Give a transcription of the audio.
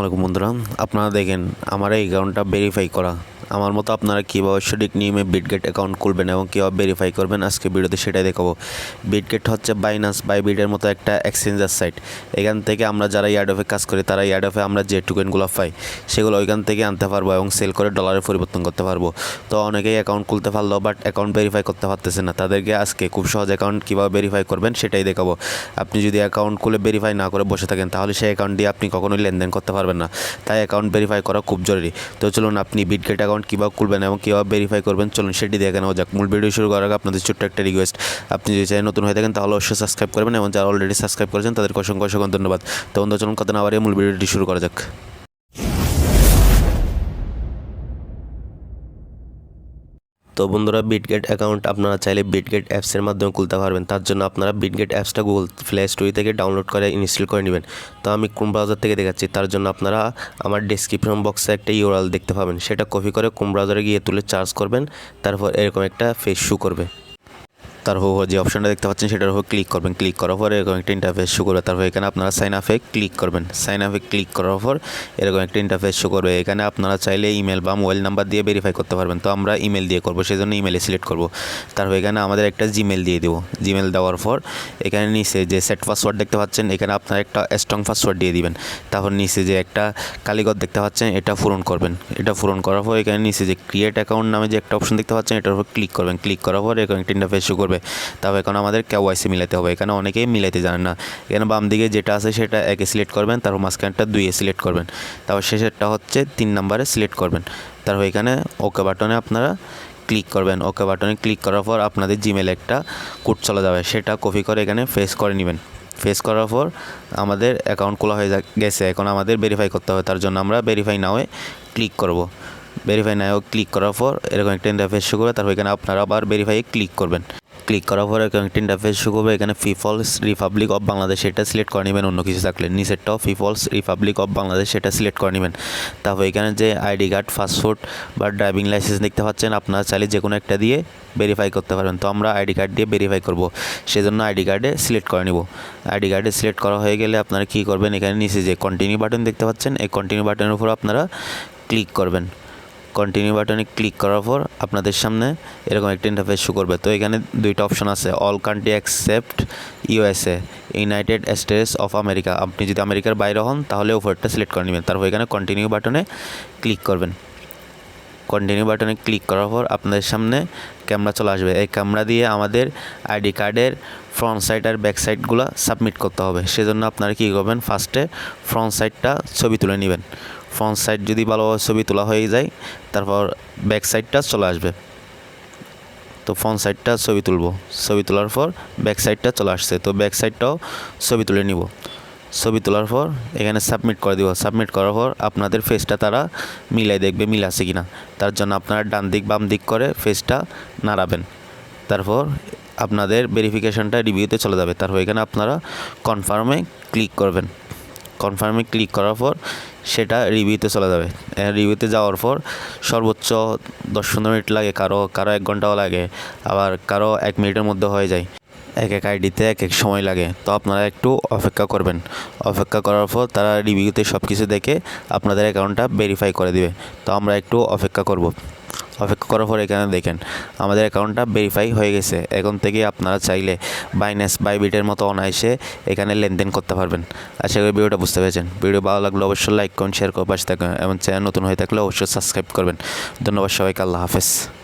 আলাইকুম বন্ধুরা। আপনারা দেখেন আমার এই অ্যাকাউন্টটা ভেরিফাই করা। আমার মতো আপনারা কীভাবে সঠিক নিয়মে বিটগেট অ্যাকাউন্ট খুলবেন এবং কীভাবে ভেরিফাই করবেন, আজকে ভিডিওতে সেটাই দেখাবো। বিটগেট হচ্ছে বাইনান্স বাইবিটের মতো একটা এক্সচেঞ্জার সাইট এখান থেকে আমরা যারা ইয়ার্ডফে কাজ করি, তারা ইয়ার্ডফে আমরা যে টোকেনগুলো পাই, সেগুলো ওইখান থেকে আনতে পারব এবং সেল করে ডলারে পরিবর্তন করতে পারব। তো অনেকেই অ্যাকাউন্ট খুলতে পারল বাট অ্যাকাউন্ট ভেরিফাই করতে পারতেছে না। তাদেরকে আজকে খুব সহজ অ্যাকাউন্ট কীভাবে ভেরিফাই করবেন, সেটাই দেখাবো। আপনি যদি অ্যাকাউন্ট খুলে ভেরিফাই না করে বসে থাকেন, তাহলে সেই অ্যাকাউন্ট দিয়ে আপনি কখনোই লেনদেন করতে পারবেন না। তাই অ্যাকাউন্ট ভেরিফাই করা খুব জরুরি। তো চলুন, আপনি বিটগেট অ্যাকাউন্ট কীভাবে খুলবেন এবং কীভাবে ভেরিফাই করবেন, চলুন সেটি দেখে নেওয়া যাক। মূল ভিডিও শুরু করার আগে আপনাদের ছোট্ট একটা রিকোয়েস্ট আপনি যদি চাই নতুন হয়ে থাকেন, তাহলে অবশ্যই সাবস্ক্রাইব করবেন এবং যারা অলরেডি সাবস্ক্রাইব করেছেন, তাদেরকে অসংখ্য অসংখ্য ধন্যবাদ। তো বন্ধু চলুন কথা না বাড়িয়ে মূল ভিডিওটি শুরু করা যাক। তো বন্ধুরা বিটগেট অ্যাকাউন্ট আপনারা চাইলে বিটগেট অ্যাপসের মাধ্যমে খুলতে পারবেন। তার জন্য আপনারা বিটগেট অ্যাপসটা গুগল প্লে স্টোরি থেকে ডাউনলোড করে ইনস্টল করে নেবেন। তো আমি কোন ব্রাউজার থেকে দেখাচ্ছি, তার জন্য আপনারা আমার ডিসক্রিপশন বক্সে একটা ইউরাল দেখতে পাবেন। সেটা কপি করে কোন ব্রাউজারে গিয়ে তুলে চার্জ করবেন, তারপর এরকম একটা ফেস শু করবে। তারপর যে অপশনটা দেখতে পাচ্ছেন, সেটার উপর ক্লিক করবেন। ক্লিক করার পর এরকম একটা ইন্টারফেস শো করবে। তারপর এখানে আপনারা সাইন আপে ক্লিক করবেন। সাইন আপে ক্লিক করার পর এরকম একটা ইন্টারফেস শো করবে। এখানে আপনারা চাইলে ইমেল বা মোবাইল নাম্বার দিয়ে ভেরিফাই করতে পারবেন। তো আমরা ইমেল দিয়ে করব সেই জন্য ইমেলে সিলেক্ট করব। তারপর এখানে আমাদের একটা জিমেল দিয়ে দেবো। জিমেল দেওয়ার পর এখানে নিচে যে সেট পাসওয়ার্ড দেখতে পাচ্ছেন, এখানে আপনারা একটা স্ট্রং পাসওয়ার্ড দিয়ে দিবেন। তারপর নিচে যে একটা কালীগর দেখতে পাচ্ছেন, এটা পূরণ করবেন। এটা পূরণ করার পর এখানে নিচে যে ক্রিয়েট অ্যাকাউন্ট নামে যে একটা অপশন দেখতে পাচ্ছেন, এটার উপর ক্লিক করবেন। ক্লিক করার পর এরকম একটা ইন্টারফেস শো করবে। তারপর এখন আমাদের কেওয়াইসি মিলাতে হবে। এখানে অনেকেই মিলাইতে জানেন না। এখানে বাম দিকে যেটা আছে সেটা একে সিলেক্ট করবেন, তারপর মাঝখানটা দুইয়ে সিলেক্ট করবেন। তারপর শেষেরটা হচ্ছে তিন নাম্বারে সিলেক্ট করবেন। তারপর এখানে ওকে বাটনে আপনারা ক্লিক করবেন। ওকে বাটনে ক্লিক করার পর আপনাদের জিমেল একটা কোড চলে যাবে। সেটা কপি করে এখানে ফেস করে নেবেন। ফেস করার পর আমাদের অ্যাকাউন্ট খোলা হয়ে গেছে। এখন আমাদের ভেরিফাই করতে হবে। তার জন্য আমরা ভেরিফাই নাওয়ে ক্লিক করব। ভেরিফাই না নাও ক্লিক করার পর এরকম একটা ইন্টারফেস শো করবে। তারপর এখানে আপনারা আবার ভেরিফাই ক্লিক করবেন। ক্লিক করার পরে এরকম একটা ইন্টারফেস শো করবে। এখানে পিপলস রিপাবলিক অফ বাংলাদেশ সেটা সিলেক্ট করে নেবেন, অন্য কিছু থাকলে। নিচেরটাও পিপলস রিপাবলিক অফ বাংলাদেশ সেটা সিলেক্ট করে নেবেন। তারপর এখানে যে আইডি কার্ড, পাসপোর্ট বা ড্রাইভিং লাইসেন্স দেখতে পাচ্ছেন, আপনারা চাইলে যে কোনো একটা দিয়ে ভেরিফাই করতে পারবেন। তো আমরা আইডি কার্ড দিয়ে ভেরিফাই করব। সেজন্য আইডি কার্ডে সিলেক্ট করে নিব। আইডি কার্ডে সিলেক্ট করা হয়ে গেলে আপনারা কী করবেন? এখানে নিচে যে কন্টিনিউ বাটন দেখতে পাচ্ছেন, এই কন্টিনিউ বাটনের উপর আপনারা ক্লিক করবেন। কন্টিনিউ বাটনে ক্লিক করার পর আপনাদের সামনে এরকম একটা ইন্টারফেস শো করবে। তো এখানে দুইটা অপশন আছে all country accept USA united states of America আপনি যদি আমেরিকার বাইরে হন, তাহলে ওপরটা সিলেক্ট করে নেবেন। তারপর এখানে কন্টিনিউ বাটনে ক্লিক করবেন। কন্টিনিউ বাটনে ক্লিক করার পর আপনাদের সামনে ক্যামেরা চলে আসবে। এই ক্যামেরা দিয়ে আমাদের আইডি কার্ডের ফ্রন্ট সাইড আর ব্যাক সাইডগুলো সাবমিট করতে হবে। সেজন্য আপনারা কী করবেন? ফার্স্টে ফ্রন্ট সাইডটা ছবি তুলে নেবেন। ফ্রন্ট সাইড যদি ভালোভাবে ছবি তোলা হয়ে যায়, তারপর ব্যাক সাইডটা চলে আসবে। তো ফ্রন্ট সাইডটা ছবি তুলবো। ছবি তোলার পর ব্যাক সাইডটা চলে আসছে। তো ব্যাক সাইডটাও ছবি তুলে নিব। ছবি তোলার পর এখানে সাবমিট করে দিব। সাবমিট করার পর আপনাদের ফেসটা তারা মিলাই দেখবে মিল আছে কি না তার জন্য আপনারা ডান দিক, বাম দিক করে ফেসটা নাড়াবেন। তারপর আপনাদের ভেরিফিকেশনটা রিভিউতে চলে যাবে। তারপর এখানে আপনারা কনফার্মে ক্লিক করবেন। কনফার্মে ক্লিক করার পর সেটা রিভিউতে চলে যাবে। রিভিউতে যাওয়ার পর সর্বোচ্চ দশ পনেরো মিনিট লাগে, কারও কারও এক ঘন্টাও লাগে, আবার কারও এক মিনিটের মধ্যে হয়ে যায়। এক এক আইডিতে এক এক সময় লাগে। তো আপনারা একটু অপেক্ষা করবেন। অপেক্ষা করার পর তারা রিভিউতে সব কিছু দেখে আপনাদের অ্যাকাউন্টটা ভেরিফাই করে দিবে। তো আমরা একটু অপেক্ষা করব। অপেক্ষা করার পর এখানে দেখেন, আমাদের অ্যাকাউন্টটা ভেরিফাই হয়ে গেছে। এখন থেকে আপনারা চাইলে বাইন্যান্স বাইবিটের মতো অনায়াসে এখানে লেনদেন করতে পারবেন। আশা করি ভিডিওটা বুঝতে পেরেছেন। ভিডিও ভালো লাগলে অবশ্যই লাইক করুন শেয়ার করে পাশে থাকবেন। এবং চ্যানেল নতুন হয়ে থাকলে অবশ্যই সাবস্ক্রাইব করবেন। ধন্যবাদ সবাইকে, আল্লাহ হাফেজ।